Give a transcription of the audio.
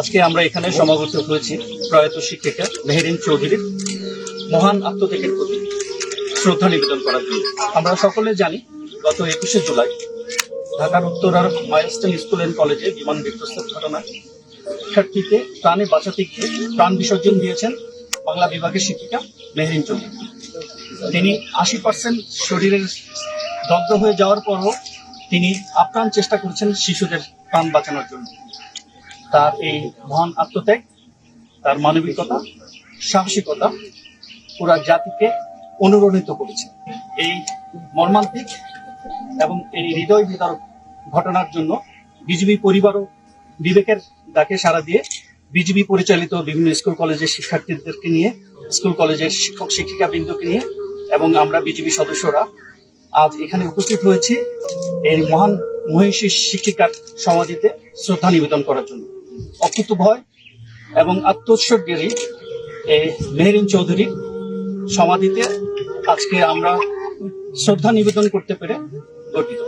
আজকে আমরা এখানে সমাগত হয়েছি প্রয়াত শিক্ষিকা মেহেরিন চৌধুরীর মহান আত্মত্যাগের প্রতি শ্রদ্ধা নিবেদন করার জন্য। আমরা সকলে জানি, গত একুশে জুলাই ঢাকার উত্তরার মাইলস্টোন স্কুল অ্যান্ড কলেজে বিমান বিধ্বস্তের ঘটনা শিক্ষার্থীকে প্রাণে বাঁচাতে গিয়ে প্রাণ বিসর্জন দিয়েছেন বাংলা বিভাগের শিক্ষিকা মেহরিন চৌধুরী। তিনি আশি পার্সেন্ট শরীরের দগ্ধ হয়ে যাওয়ার পরও তিনি আপ্রাণ চেষ্টা করছেন শিশুদের প্রাণ বাঁচানোর জন্য। তার এই মহান আত্মত্যাগ, তার মানবিকতা, সাহসিকতা পুরা জাতিকে অনুরণিত করেছে। এই মর্মান্তিক এবং এই হৃদয় বিদারক ঘটনার জন্য বিজিবি পরিবারও বিবেকের ডাকে সাড়া দিয়ে বিজিবি পরিচালিত বিভিন্ন স্কুল কলেজের শিক্ষার্থীদেরকে নিয়ে, স্কুল কলেজের শিক্ষক শিক্ষিকা বৃন্দকে নিয়ে এবং আমরা বিজিবি সদস্যরা আজ এখানে উপস্থিত হয়েছি এই মহান মহিষী শিক্ষিকার সমাধিতে শ্রদ্ধা নিবেদন করার জন্য। অকুত ভয় এবং আত্মোৎসর্গেরই এই মেহরিন চৌধুরীর সমাধিতে আজকে আমরা শ্রদ্ধা নিবেদন করতে পেরে গর্বিত।